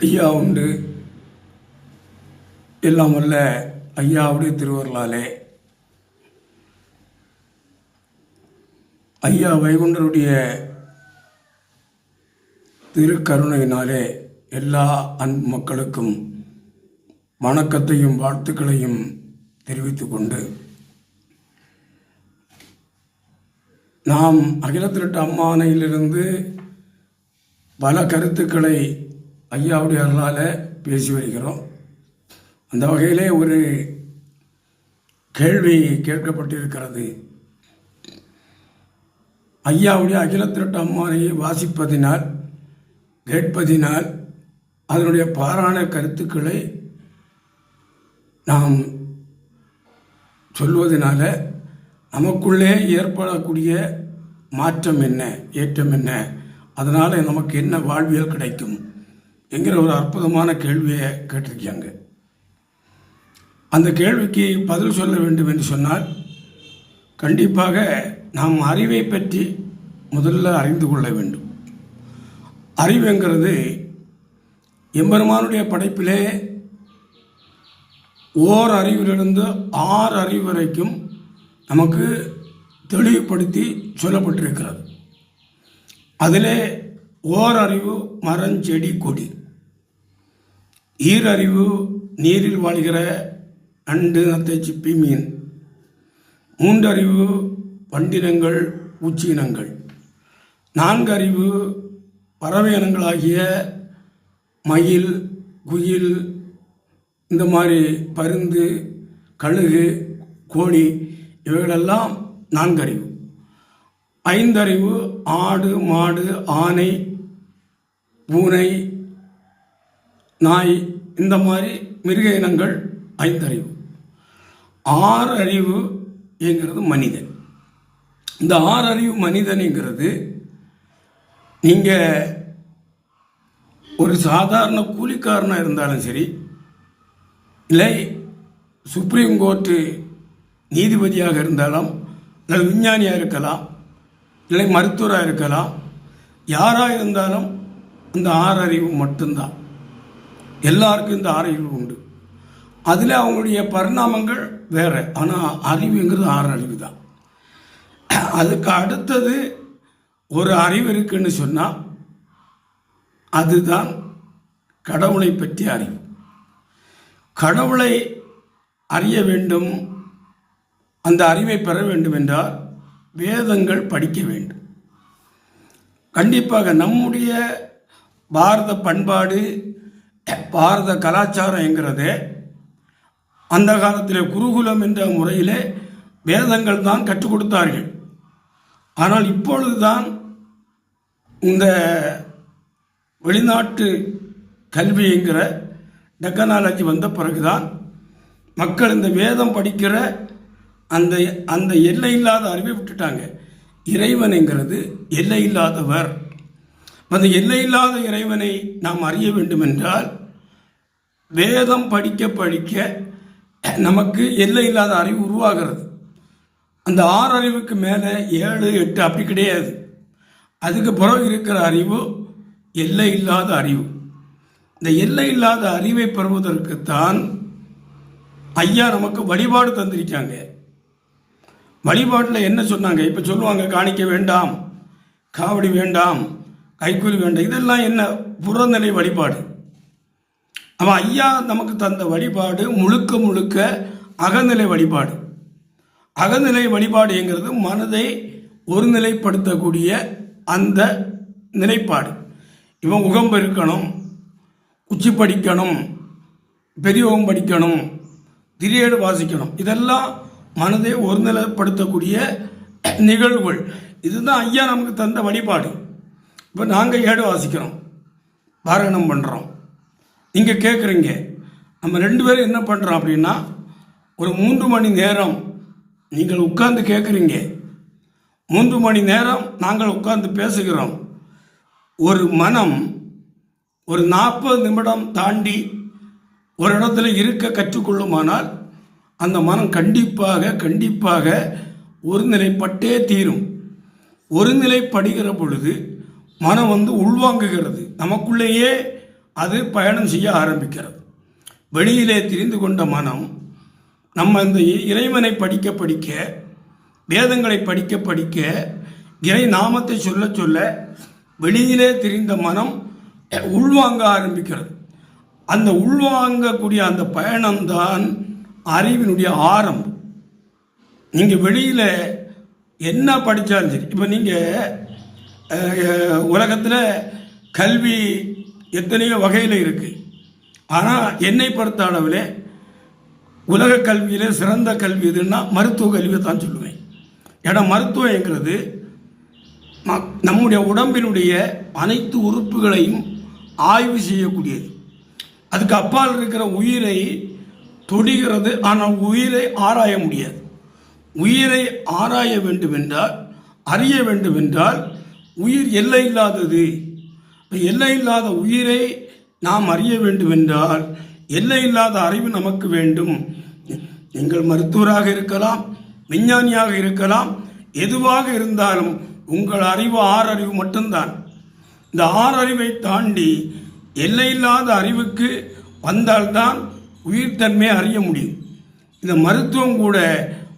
ஐயா உண்டு. எல்லாம் வல்ல ஐயாவுடைய திருவருளாலே. ஐயா வைகுண்டருடைய திருக்கருணையினாலே எல்லா அன் மக்களுக்கும் வணக்கத்தையும் வாழ்த்துக்களையும் தெரிவித்து கொண்டு நாம் அகிலத்திரட்டு அம்மானையிலிருந்து பல கருத்துக்களை ஐயாவுடைய அருளால் பேசி வருகிறோம். அந்த வகையிலே ஒரு கேள்வி கேட்கப்பட்டிருக்கிறது. ஐயாவுடைய அகிலத்திரட்டு அம்மானையை வாசிப்பதினால் கேட்பதினால் அதனுடைய பாராண கருத்துக்களை நாம் சொல்வதனால நமக்குள்ளே ஏற்படக்கூடிய மாற்றம் என்ன ஏற்றம் என்ன அதனால் நமக்கு என்ன வாழ்வியல் கிடைக்கும்? என்கிற ஒரு அற்புதமான கேள்வியை கேட்டிருக்காங்க அந்த கேள்விக்கு பதில் சொல்ல வேண்டும் என்று சொன்னால் கண்டிப்பாக நாம் அறிவை பற்றி முதல்ல அறிந்து கொள்ள வேண்டும். அறிவுங்கிறது எம்பெருமானுடைய படைப்பிலே ஓர் அறிவிலிருந்து ஆறு அறிவு வரைக்கும் நமக்கு தெளிவுபடுத்தி சொல்லப்பட்டிருக்கிறது. அதிலே ஓர் அறிவு மரம் செடி கொடி. ஈரறிவு நீரில் வாழ்கிற நண்டு நத்தை சிப்பி மீன். மூன்றறிவு பண்டினங்கள் இனங்கள். நான்கறிவு பறவை இனங்களாகிய மயில் குயில் இந்த மாதிரி பருந்து கழுகு கோழி இவைகளெல்லாம் நான்கறிவு ஐந்தறிவு ஆடு மாடு ஆனை பூனை நாய் இந்த மாதிரி மிருக இனங்கள் ஐந்தறிவு. ஆறு அறிவு என்கிறது மனிதன். இந்த ஆறு அறிவு மனிதனுங்கிறது நீங்கள் ஒரு சாதாரண கூலிக்காரனாக இருந்தாலும் சரி இல்லை சுப்ரீம் கோர்ட்டு நீதிபதியாக இருந்தாலும் இல்லை விஞ்ஞானியாக இருக்கலாம் இல்லை மருத்துவராக இருக்கலாம் யாராக இருந்தாலும் இந்த ஆறறிவு மட்டும்தான். எல்லாருக்கும் இந்த ஆறறிவு உண்டு. அதில் அவங்களுடைய பரிணாமங்கள் வேறு. ஆனால் அறிவுங்கிறது ஆறு அறிவு தான் அதுக்கு அடுத்தது ஒரு அறிவு இருக்குன்னு சொன்னால் அதுதான் கடவுளை பற்றிய அறிவு. கடவுளை அறிய வேண்டும். அந்த அறிவை பெற வேண்டும் என்றால் வேதங்கள் படிக்க வேண்டும். கண்டிப்பாக நம்முடைய பாரத பண்பாடு பாரத கலாச்சாரம் என்கிறது அந்த காலத்தில் குருகுலம் என்ற முறையிலே வேதங்கள் தான் கற்றுக் கொடுத்தார்கள். ஆனால் இப்பொழுதுதான் இந்த வெளிநாட்டு கல்வி என்கிற டெக்கனாலஜி வந்த பிறகுதான் மக்கள் இந்த வேதம் படிக்கிற அந்த அந்த எல்லை இல்லாத அறிவை விட்டுட்டாங்க. இறைவன் என்கிறது எல்லை இல்லாதவர் அந்த எல்லை இல்லாத இறைவனை நாம் அறிய வேண்டும் என்றால் வேதம் படிக்க படிக்க நமக்கு எல்லை இல்லாத அறிவு உருவாகிறது. அந்த ஆறு அறிவுக்கு மேலே ஏழு எட்டு அப்படி கிடையாது. அதுக்கு பிறகு இருக்கிற அறிவு எல்லை இல்லாத அறிவு. இந்த எல்லை இல்லாத அறிவை பெறுவதற்குத்தான் ஐயா நமக்கு வழிபாடு தந்திருக்காங்க. வழிபாட்டில் என்ன சொன்னாங்க? இப்போ சொல்லுவாங்க காணிக்க வேண்டாம் காவடி வேண்டாம் கைக்கூலி வேண்டாம். இதெல்லாம் என்ன புறநிலை வழிபாடு? அவன் ஐயா நமக்கு தந்த வழிபாடு முழுக்க முழுக்க அகநிலை வழிபாடு. அகநிலை வழிபாடுங்கிறது மனதை ஒருநிலைப்படுத்தக்கூடிய அந்த நிலைப்பாடு. இவன் உகம் பெருக்கணும் உச்சி படிக்கணும் பெரியோகம் படிக்கணும் திரியேடு வாசிக்கணும். இதெல்லாம் மனதை ஒருநிலைப்படுத்தக்கூடிய நிகழ்வுகள். இதுதான் ஐயா நமக்கு தந்த வழிபாடு. இப்போ நாங்கள் ஏடு வாசிக்கிறோம். பாரணம் பண்ணுறோம் நீங்கள் கேட்குறீங்க நம்ம ரெண்டு பேரும் என்ன பண்ணுறோம் அப்படின்னா ஒரு மூன்று மணி நேரம் நீங்கள் உட்கார்ந்து கேட்குறீங்க மூன்று மணி நேரம் நாங்கள் உட்கார்ந்து பேசுகிறோம். ஒரு மனம் ஒரு நாற்பது நிமிடம் தாண்டி ஒரு இடத்துல இருக்க கற்றுக்கொள்ளுமானால் அந்த மனம் கண்டிப்பாக கண்டிப்பாக ஒருநிலைப்பட்டே தீரும். ஒருநிலைப்படுகிற பொழுது மனம் வந்து உள்வாங்குகிறது. நமக்குள்ளேயே அது பயணம் செய்ய ஆரம்பிக்கிறது. வெளியிலே திரிந்து கொண்ட மனம் நம்ம இந்த இ- இறைவனை படிக்க படிக்க வேதங்களை படிக்க படிக்க இறை நாமத்தை சொல்ல சொல்ல வெளியிலே திரிந்த மனம் உள்வாங்க ஆரம்பிக்கிறது. அந்த உள்வாங்கக்கூடிய அந்த பயணம்தான் அறிவினுடைய ஆரம்பம். நீங்கள் வெளியில் என்ன படித்தாலும் சரி இப்போ நீங்கள் உலகத்தில் கல்வி எத்தனையோ வகையில் இருக்குது ஆனால் என்னை பொறுத்த அளவில் உலக கல்வியில் சிறந்த கல்வி எதுன்னா மருத்துவ கல்வியை தான் சொல்லுவேன். ஏன்னா மருத்துவங்கிறது நம்முடைய உடம்பினுடைய அனைத்து உறுப்புகளையும் ஆய்வு செய்யக்கூடியது. அதுக்கு அப்பால் இருக்கிற உயிரை தொடுகிறது ஆனால் உயிரை ஆராய முடியாது. உயிரை ஆராய வேண்டுமென்றால் அறிய வேண்டுமென்றால் உயிர் எல்லை இல்லாதது. எல்லை இல்லாத உயிரை நாம் அறிய வேண்டுமென்றால் எல்லை இல்லாத அறிவு நமக்கு வேண்டும். நீங்கள் மருத்துவராக இருக்கலாம் விஞ்ஞானியாக இருக்கலாம் எதுவாக இருந்தாலும் உங்கள் அறிவு ஆறறிவு மட்டும்தான். இந்த ஆறறிவை தாண்டி எல்லையில்லாத அறிவுக்கு வந்தால்தான் உயிர்த்தன்மையை அறிய முடியும். இந்த மருத்துவம் கூட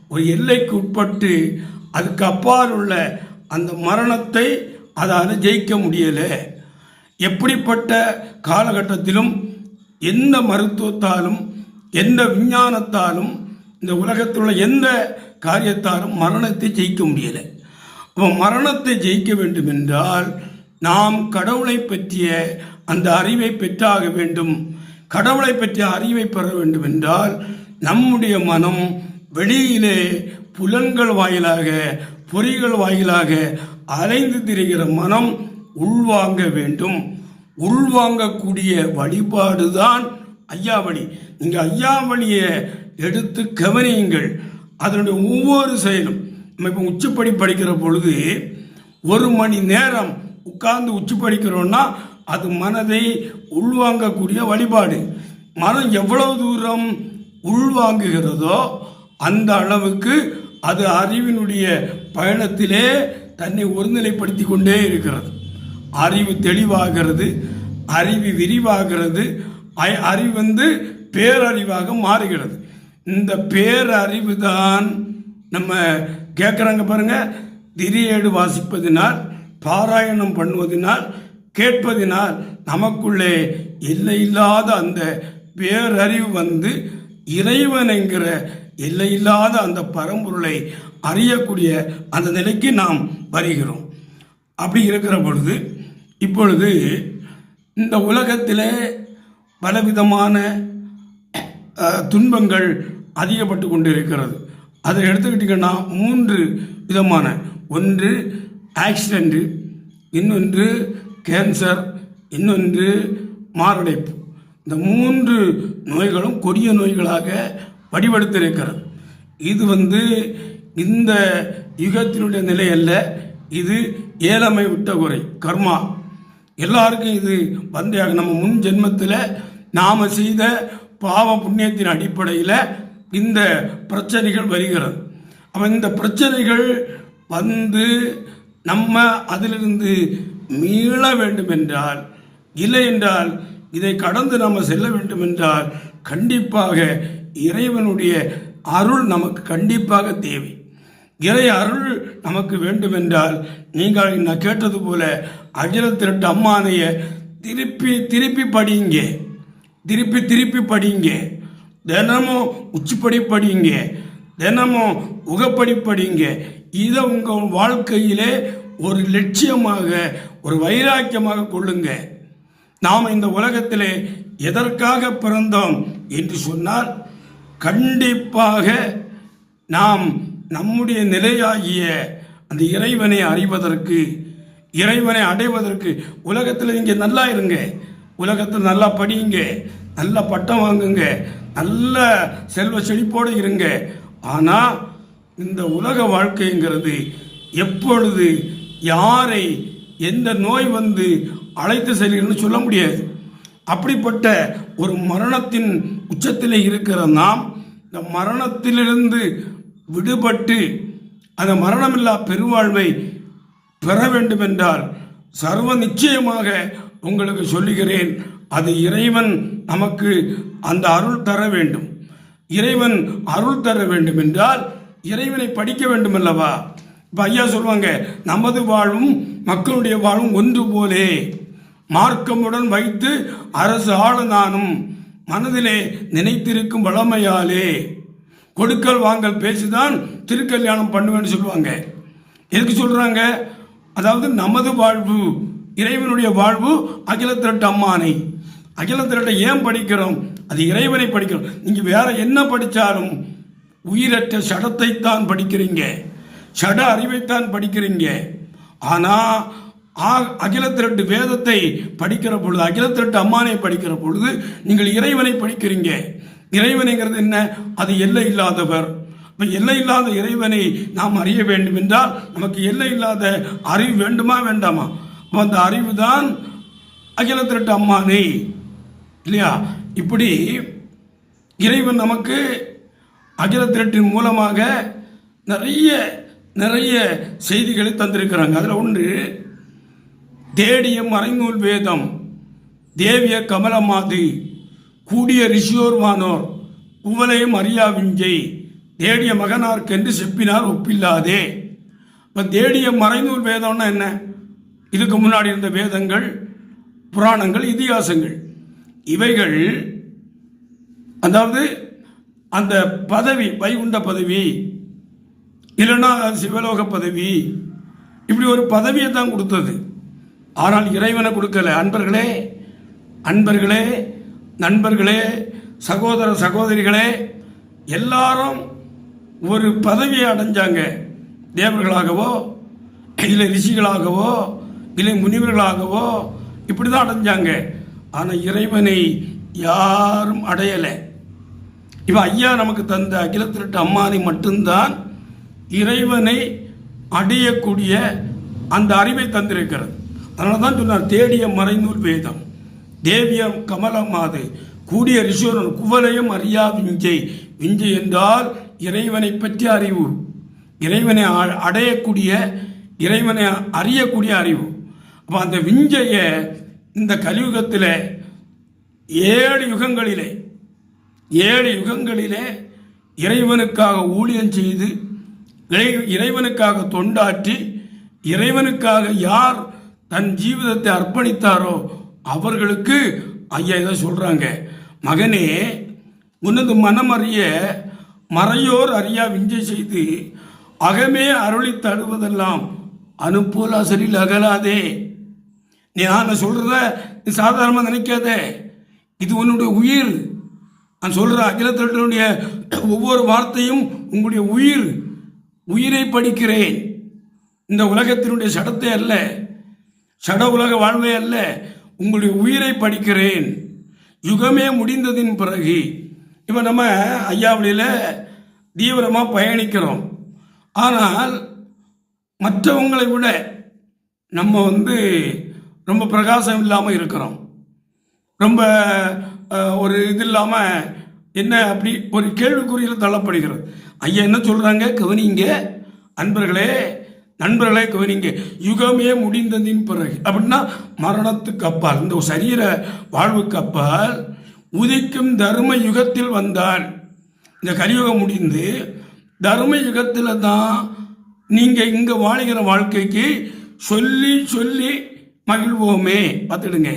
ஒரு எல்லைக்கு உட்பட்டு அதுக்கு அப்பால் உள்ள அந்த மரணத்தை அதால் ஜெயிக்க முடியலை. எப்படிப்பட்ட காலகட்டத்திலும் எந்த மருத்துவத்தாலும் எந்த விஞ்ஞானத்தாலும் இந்த உலகத்தில் உள்ள எந்த காரியத்தாலும் மரணத்தை ஜெயிக்க முடியலை. அப்போ மரணத்தை ஜெயிக்க வேண்டும் என்றால் நாம் கடவுளை பற்றிய அந்த அறிவை பெற்றாக வேண்டும். கடவுளை பற்றிய அறிவை பெற வேண்டும் என்றால் நம்முடைய மனம் வெளியிலே புலன்கள் வாயிலாக பொறிகள் வாயிலாக அலைந்து திரிகிற மனம் உள்வாங்க வேண்டும். உள்வாங்கக்கூடிய வழிபாடு தான் ஐயாவளி. நீங்கள் ஐயாவளியை எடுத்து கவனியுங்கள். அதனுடைய ஒவ்வொரு செயலும் நம்ம இப்போ உச்சப்படி படிக்கிற பொழுது ஒரு மணி நேரம் உட்கார்ந்து உச்சி படிக்கிறோம்னா அது மனதை உள்வாங்கக்கூடிய வழிபாடு. மனம் எவ்வளவு தூரம் உள்வாங்குகிறதோ அந்த அளவுக்கு அது அறிவினுடைய பயணத்திலே தன்னை ஒருநிலைப்படுத்தி கொண்டே இருக்கிறது. அறிவு தெளிவாகிறது அறிவு விரிவாகிறது அறிவு வந்து பேரறிவாக மாறுகிறது. இந்த பேரறிவு தான் நம்ம கேட்குறாங்க பாருங்க. திரியேடு வாசிப்பதினால் பாராயணம் பண்ணுவதினால் கேட்பதினால் நமக்குள்ளே எல்லையில்லாத அந்த பேரறிவு வந்து இறைவன் என்கிற எல்லையில்லாத அந்த பரம்பொருளை அறியக்கூடிய அந்த நிலைக்கு நாம் வருகிறோம். அப்படி இருக்கிற பொழுது இப்பொழுது இந்த உலகத்திலே பலவிதமான துன்பங்கள் அதிகப்பட்டு கொண்டு இருக்கிறது அதை எடுத்துக்கிட்டிங்கன்னா மூன்று விதமான. ஒன்று ஆக்சிடெண்ட்டு இன்னொன்று கேன்சர் இன்னொன்று மாரடைப்பு. இந்த மூன்று நோய்களும் கொடிய நோய்களாக வடிவெடுத்திருக்கிறது. இது வந்து இந்த யுகத்தினுடைய நிலை அல்ல இது ஏழமை விட்ட குறை கர்மா. எல்லாருக்கும் இது வந்தையாக நம்ம முன் ஜென்மத்தில் நாம் செய்த பாவ புண்ணியத்தின் அடிப்படையில் இந்த பிரச்சனைகள் வருகிறது. அப்போ இந்த பிரச்சனைகள் வந்து நம்ம அதிலிருந்து மீள வேண்டும் என்றால் இல்லை என்றால் இதை கடந்து நாம் செல்ல வேண்டும் என்றால் கண்டிப்பாக இறைவனுடைய அருள் நமக்கு கண்டிப்பாக தேவை. இறை அருள் நமக்கு வேண்டுமென்றால் நீங்கள் நான் கேட்டது போல அகிலத்திரட்டு அம்மானைய திருப்பி திருப்பி படியுங்க. திருப்பி திருப்பி படியுங்க. தினமும் உச்சிப்படி படியுங்க. தினமும் உகப்படி படியுங்க. இதை உங்கள் வாழ்க்கையிலே ஒரு லட்சியமாக ஒரு வைராக்கியமாக கொள்ளுங்க. நாம் இந்த உலகத்திலே எதற்காக பிறந்தோம் என்று சொன்னால் கண்டிப்பாக நாம் நம்முடைய நிலையாகிய அந்த இறைவனை அறிவதற்கு இறைவனை அடைவதற்கு உலகத்தில் இங்கே நல்லா இருங்க. உலகத்தில் நல்லா படியுங்க நல்ல பட்டம் வாங்குங்க. நல்ல செல்வ செழிப்போடு இருங்க. ஆனால் இந்த உலக வாழ்க்கைங்கிறது எப்பொழுது யாரை எந்த நோய் வந்து அழைத்து செல்கிறன்னு சொல்ல முடியாது. அப்படிப்பட்ட ஒரு மரணத்தின் உச்சத்தில் இருக்கிற நாம் இந்த மரணத்திலிருந்து விடுபட்டு அந்த மரணமில்லா பெருவாழ்வை பெற வேண்டுமென்றால் சர்வ நிச்சயமாக உங்களுக்கு சொல்லுகிறேன் அது இறைவன் நமக்கு அந்த அருள் தர வேண்டும். இறைவன் அருள் தர வேண்டும் என்றால் இறைவனை படிக்க வேண்டும் அல்லவா இப்போ ஐயா சொல்லுவாங்க நமது வாழ்வும் மக்களுடைய வாழ்வும் ஒன்று போலே மார்க்கமுடன் வைத்து அரசு ஆள நானும் மனதிலே நினைத்திருக்கும் வளமையாலே. கொடுக்கல் வாங்கல் பேசிதான் திருக்கல்யாணம் பண்ணுவேன்னு சொல்லுவாங்க. எதுக்கு சொல்றாங்க? அதாவது நமது வாழ்வு இறைவனுடைய வாழ்வு அகில திரட்டு அம்மானை. அகில திரட்டை ஏன் படிக்கிறோம்? அது இறைவனை படிக்கிறோம். நீங்க வேற என்ன படித்தாலும் உயிரற்ற சடத்தைத்தான் படிக்கிறீங்க. சட அறிவைத்தான் படிக்கிறீங்க. ஆனா ஆ- அகில திரட்டு வேதத்தை படிக்கிற பொழுது அகில திரட்டு அம்மானை படிக்கிற பொழுது நீங்கள் இறைவனை படிக்கிறீங்க. இறைவனைங்கிறது என்ன? அது எல்லை இல்லாதவர். இப்போ எல்லை இல்லாத இறைவனை நாம் அறிய வேண்டும் என்றால் நமக்கு எல்லை இல்லாத அறிவு வேண்டுமா வேண்டாமா? அந்த அறிவு தான் அகில திரட்டு அம்மானே. இல்லையா? இப்படி இறைவன் நமக்கு அகில திரட்டின் மூலமாக நிறைய நிறைய செய்திகளை தந்திருக்கிறாங்க. அதில் ஒன்று தேடிய மறைநூல் வேதம் தேவிய கமலமாது. கூடிய ரிஷியோர்வானோர் குவலையும் அறியாவிஞ்சை தேடிய மகனார்க்கென்று செப்பினார் ஒப்பில்லாதே. இப்போ தேடிய மறைநூல் வேதம்னா என்ன? இதுக்கு முன்னாடி இருந்த வேதங்கள் புராணங்கள் இதிகாசங்கள். இவைகள் அதாவது அந்த பதவி வைகுண்ட பதவி இல்லைன்னா சிவலோக பதவி இப்படி ஒரு பதவியை தான் கொடுத்தது. ஆனால் இறைவனை கொடுக்கல. அன்பர்களே அன்பர்களே நண்பர்களே சகோதர சகோதரிகளே எல்லாரும் ஒரு பதவியை அடைஞ்சாங்க. தேவர்களாகவோ இல்லை ரிஷிகளாகவோ இல்லை முனிவர்களாகவோ இப்படி தான் அடைஞ்சாங்க. ஆனால் இறைவனை யாரும் அடையலை. இப்போ ஐயா நமக்கு தந்த அகிலத்திரட்டு அம்மானை மட்டும்தான் இறைவனை அடையக்கூடிய அந்த அறிவை தந்திருக்கிறது. அதனால தான் சொன்னார் தேடிய மறைநூல் வேதம். தேவியம் கமலமாது கூடிய ரிஷோரன் குவலையும் அறியா விஞ்சை. விஞ்சை என்றால் இறைவனை பற்றிய அறிவு. இறைவனை அ- அடையக்கூடிய இறைவனை அறியக்கூடிய அறிவு. அப்போ அந்த விஞ்சையை இந்த கலியுகத்தில் ஏழு யுகங்களிலே ஏழு யுகங்களிலே இறைவனுக்காக ஊழியம் செய்து இறை- இறைவனுக்காக தொண்டாற்றி இறைவனுக்காக யார் தன் ஜீவிதத்தை அர்ப்பணித்தாரோ அவர்களுக்கு ஐயா இதை சொல்கிறாங்க மகனே உனது மனமறிய மறையோர் அறியா விஞ்சை செய்து அகமே அருளி தடுவதெல்லாம் அனுப்போல் அசரில் அகலாதே. நீ நான் சொல்கிறத நீ சாதாரணமாக நினைக்காத. இது உன்னுடைய உயிர். நான் சொல்கிற அகிலத்தினுடைய ஒவ்வொரு வார்த்தையும் உங்களுடைய உயிர். உயிரை படிக்கிறேன். இந்த உலகத்தினுடைய சடத்தை அல்ல. சட உலக வாழ்வே அல்ல. உங்களுடைய உயிரை படிக்கிறேன். யுகமே முடிந்ததின் பிறகு. இப்போ நம்ம ஐயாவளியில் தீவிரமாக பயணிக்கிறோம். ஆனால் மற்றவங்களை விட நம்ம வந்து ரொம்ப பிரகாசம் இல்லாமல் இருக்கிறோம். ரொம்ப ஒரு இது இல்லாமல் என்ன அப்படி ஒரு கேள்விக்குறியில் தள்ளப்படுகிறது. ஐயா என்ன சொல்கிறாங்க கவனிங்க. அன்பர்களே நண்பர்களே கவனிங்க யுகமே முடிந்ததின் பிறகு. அப்படின்னா மரணத்துக்கு அப்பால் இந்த சரீர வாழ்வுக்கு அப்பால் உதிக்கும் தர்ம யுகத்தில் வந்தான் இந்த கலியுகம் முடிந்து தர்ம யுகத்தில் தான் நீங்கள் இங்கே வாழ்கிற வாழ்க்கைக்கு சொல்லி சொல்லி மகிழ்வோமே. பார்த்துடுங்க.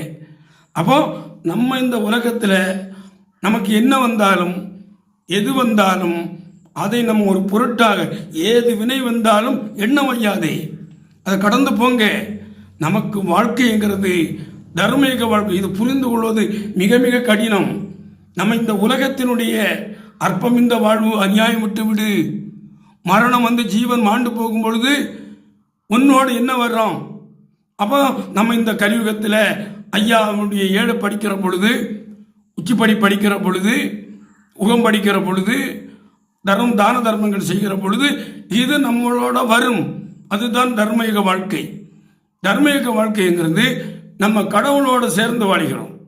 அப்போ நம்ம இந்த உலகத்தில் நமக்கு என்ன வந்தாலும் எது வந்தாலும் அதை நம்ம ஒரு பொருட்டாக ஏது வினை வந்தாலும் எண்ணம் வையாதே. அதை கடந்து போங்க. நமக்கு வாழ்க்கைங்கிறது தர்மீக வாழ்க்கை இது புரிந்து கொள்வது மிக மிக கடினம். நம்ம இந்த உலகத்தினுடைய அற்பம் இந்த வாழ்வு அநியாயம் விட்டு விடு. மரணம் வந்து ஜீவன் மாண்டு போகும் பொழுது உன்னோடு என்ன வர்றோம்? அப்போ நம்ம இந்த கலியுகத்தில் ஐயாவுடைய ஏழை படிக்கிற பொழுது உச்சிப்படி படிக்கிற பொழுது உகம் படிக்கிற பொழுது தர்மம் தான தர்மங்கள் செய்கிற பொழுது இது நம்மளோட வரும். அதுதான் தர்மயுக வாழ்க்கை. தர்மயுக வாழ்க்கைங்கிறது நம்ம கடவுளோடு சேர்ந்து வாழ்கிறோம்.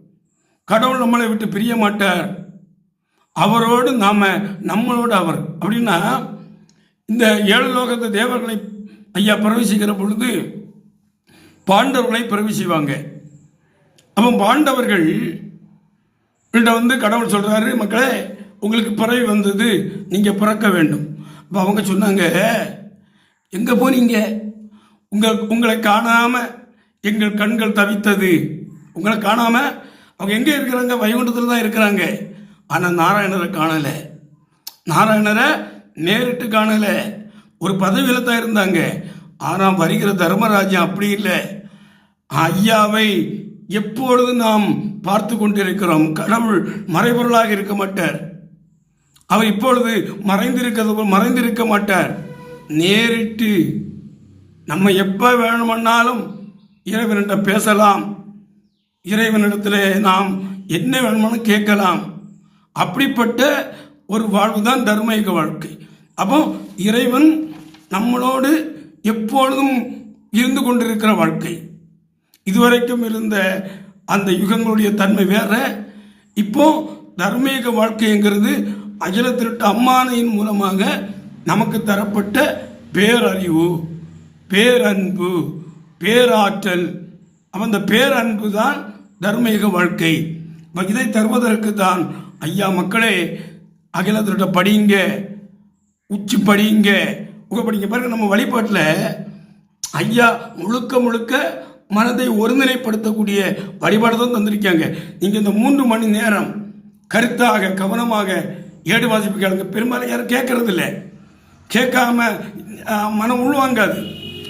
கடவுள் நம்மளை விட்டு பிரிய மாட்டார். அவரோடு நாம் நம்மளோட அவர். அப்படின்னா இந்த ஏழு லோகத்து தேவர்களை ஐயா பிரவேசிக்கிற பொழுது பாண்டவர்களை பிரவேசிவாங்க. அப்போ பாண்டவர்கள் வந்து கடவுள் சொல்கிறாரு மக்களே உங்களுக்கு பறவை வந்தது நீங்கள் பிறக்க வேண்டும். அப்போ அவங்க சொன்னாங்க எங்கே போனீங்க? உங்கள் உங்களை காணாமல் எங்கள் கண்கள் தவித்தது. உங்களை காணாமல் அவங்க எங்கே இருக்கிறாங்க? வைகுண்டத்தில் தான் இருக்கிறாங்க. ஆனால் நாராயணரை காணலை. நாராயணரை நேரிட்டு காணலை. ஒரு பதவியில் தான் இருந்தாங்க. ஆனால் வருகிற தர்மராஜன் அப்படி இல்லை. ஐயாவை எப்பொழுது நாம் பார்த்து கொண்டிருக்கிறோம்? கடவுள் மறைபொருளாக இருக்க மாட்டார். அவர் இப்பொழுது மறைந்திருக்கிறது போல் மறைந்திருக்க மாட்டார். நேரிட்டு நம்ம எப்போ வேணுமென்னாலும் இறைவனிடம் பேசலாம். இறைவனிடத்தில் நாம் என்ன வேணுமானு கேட்கலாம். அப்படிப்பட்ட ஒரு வாழ்வு தான் தர்மயுக வாழ்க்கை. அப்போ இறைவன் நம்மளோடு எப்பொழுதும் இருந்து கொண்டிருக்கிற வாழ்க்கை. இதுவரைக்கும் இருந்த அந்த யுகங்களுடைய தன்மை வேற. இப்போ தர்மீக வாழ்க்கைங்கிறது அகில திருட்டு அம்மானையின் மூலமாக நமக்கு தரப்பட்ட பேரறிவு பேரன்பு பேராற்றல். அந்த பேரன்பு தான் தர்மீக வாழ்க்கை. இதை தருவதற்கு தான் ஐயா மக்களே அகில திருட்ட படிங்க உச்சி படிங்க உங்க படிங்க. பாருங்க நம்ம வழிபாட்டில் ஐயா முழுக்க முழுக்க மனதை ஒருநிலைப்படுத்தக்கூடிய வழிபாடு தான் தந்திருக்காங்க. நீங்கள் இந்த மூன்று மணி நேரம் கருத்தாக கவனமாக ஏடு வாசிப்பு கேளுங்க. பெரும்பாலும் யாரும் கேட்கறது இல்லை கேட்காம மனம் உள்வாங்காது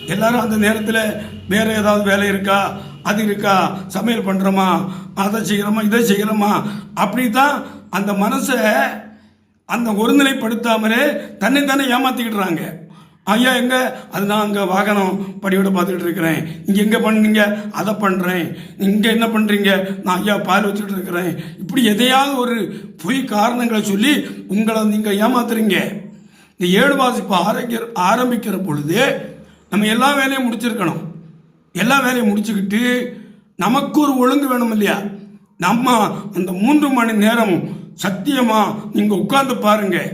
எல்லாரும் அந்த நேரத்தில் வேறு ஏதாவது வேலை இருக்கா? அது இருக்கா? சமையல் பண்ணுறோமா அதை செய்கிறோமா இதை செய்கிறோமா அப்படி தான் அந்த மனசை அந்த ஒருநிலைப்படுத்தாமலே தன்னை தானே ஏமாற்றிக்கிடுறாங்க ஐயா எங்க? அது நான் அங்கே வாகனம் படியோடு பார்த்துக்கிட்டு இருக்கிறேன். இங்கே எங்கே பண்ணீங்க? அதை பண்ணுறேன் இங்கே என்ன பண்ணுறீங்க நான் ஐயா பால் வச்சுக்கிட்டு இருக்கிறேன். இப்படி எதையாவது ஒரு பொய் காரணங்களை சொல்லி உங்களை நீங்கள் ஏமாத்துறீங்க. இந்த ஏழு வாசிப்பு ஆரோக்கிய ஆரம்பிக்கிற பொழுது நம்ம எல்லா வேலையும் முடிச்சிருக்கணும். எல்லா வேலையும் முடிச்சுக்கிட்டு நமக்கு ஒரு ஒழுங்கு வேணும் இல்லையா? நம்ம அந்த மூன்று மணி நேரம் சத்தியமாக நீங்கள் உட்கார்ந்து பாருங்கள்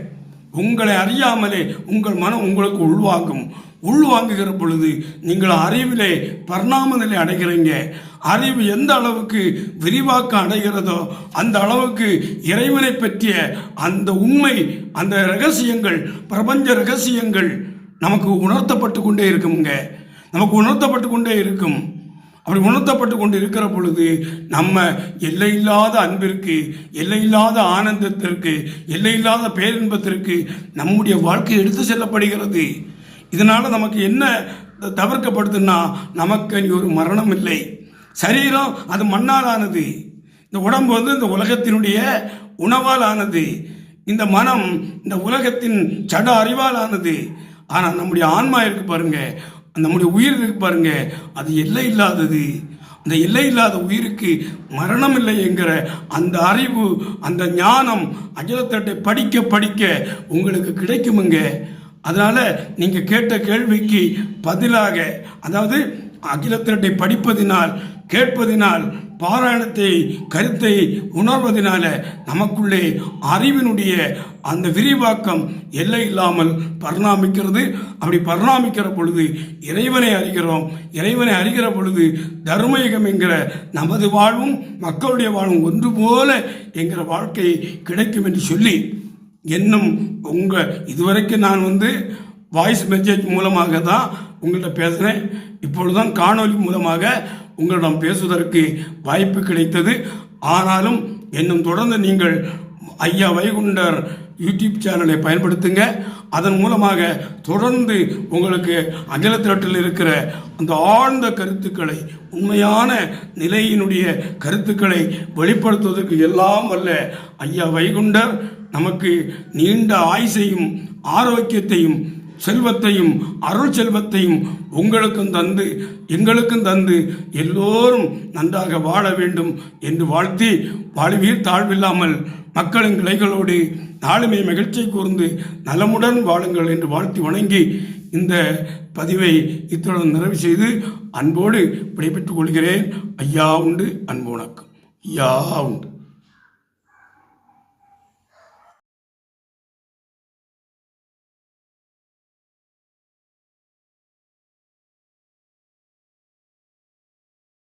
உங்களை அறியாமலே உங்கள் மனம் உங்களுக்கு உள்வாங்கும். உள்வாங்குகிற பொழுது நீங்கள் அறிவிலே பரிணாம நிலை அடைகிறீங்க. அறிவு எந்த அளவுக்கு விரிவாக்கம் அடைகிறதோ அந்த அளவுக்கு இறைவனை பற்றிய அந்த உண்மை அந்த ரகசியங்கள் பிரபஞ்ச ரகசியங்கள் நமக்கு உணர்த்தப்பட்டு கொண்டே இருக்குங்க நமக்கு உணர்த்தப்பட்டு கொண்டே இருக்கும். அப்படி உணர்த்தப்பட்டு கொண்டு இருக்கிற பொழுது நம்ம எல்லையில்லாத அன்பிற்கு எல்லையில்லாத ஆனந்தத்திற்கு எல்லையில்லாத பேரின்பத்திற்கு நம்முடைய வாழ்க்கை எடுத்து செல்லப்படுகிறது. இதனால் நமக்கு என்ன தவிர்க்கப்படுதுன்னா நமக்கு இனி ஒரு மரணம் இல்லை. சரீரம் அது மண்ணால் ஆனது இந்த உடம்பு வந்து இந்த உலகத்தினுடைய உணவால் ஆனது இந்த மனம் இந்த உலகத்தின் சட அறிவால் ஆனது ஆனால் நம்முடைய ஆன்மா இருக்கு பாருங்க நம்முடைய உயிர் இருக்கு பாருங்க. அது எல்லை இல்லாதது. அந்த எல்லை இல்லாத உயிருக்கு மரணம் இல்லை என்கிற அந்த அறிவு அந்த ஞானம் அகிலத்தட்டை படிக்க படிக்க உங்களுக்கு கிடைக்குமுங்க. அதனால் நீங்கள் கேட்ட கேள்விக்கு பதிலாக அதாவது அகிலத்திரட்டை படிப்பதினால் கேட்பதினால் பாராயணத்தை கருத்தை உணர்வதனால நமக்குள்ளே அறிவினுடைய அந்த விரிவாக்கம் எல்லை இல்லாமல் பரிணாமிக்கிறது. அப்படி பரிணாமிக்கிற பொழுது இறைவனை அறிகிறோம். இறைவனை அறிகிற பொழுது தர்மயுகம் என்கிற நமது வாழ்வும் மக்களுடைய வாழ்வும் ஒன்று போல என்கிற வாழ்க்கை கிடைக்கும் என்று சொல்லி இன்னும் உங்கள் இதுவரைக்கும் நான் வந்து வாய்ஸ் மெசேஜ் மூலமாக தான் உங்கள்கிட்ட பேசுகிறேன் இப்பொழுதுதான் காணொலி மூலமாக உங்களிடம் பேசுவதற்கு வாய்ப்பு கிடைத்தது. ஆனாலும் இன்னும் தொடர்ந்து நீங்கள் ஐயா வைகுண்டர் யூடியூப் சேனலை பயன்படுத்துங்க. அதன் மூலமாக தொடர்ந்து உங்களுக்கு அகிலத்திரட்டில் இருக்கிற அந்த ஆழ்ந்த கருத்துக்களை உண்மையான நிலையினுடைய கருத்துக்களை வெளிப்படுத்துவதற்கு எல்லாம் வல்ல ஐயா வைகுண்டர் நமக்கு நீண்ட ஆயுசையும் ஆரோக்கியத்தையும் செல்வத்தையும் அருள் செல்வத்தையும் உங்களுக்கும் தந்து எங்களுக்கும் தந்து எல்லோரும் நன்றாக வாழ வேண்டும் என்று வாழ்த்தி வாழ்வீர் தாழ்வில்லாமல் மக்களின் கிளைகளோடு நாளுமே மகிழ்ச்சியை கூர்ந்து நலமுடன் வாழுங்கள் என்று வாழ்த்தி வணங்கி இந்த பதிவை இத்துடன் நிறைவு செய்து அன்போடு விடைபெற்றுக் கொள்கிறேன். ஐயா உண்டு அன்பு வணக்கம். ஐயா உண்டு.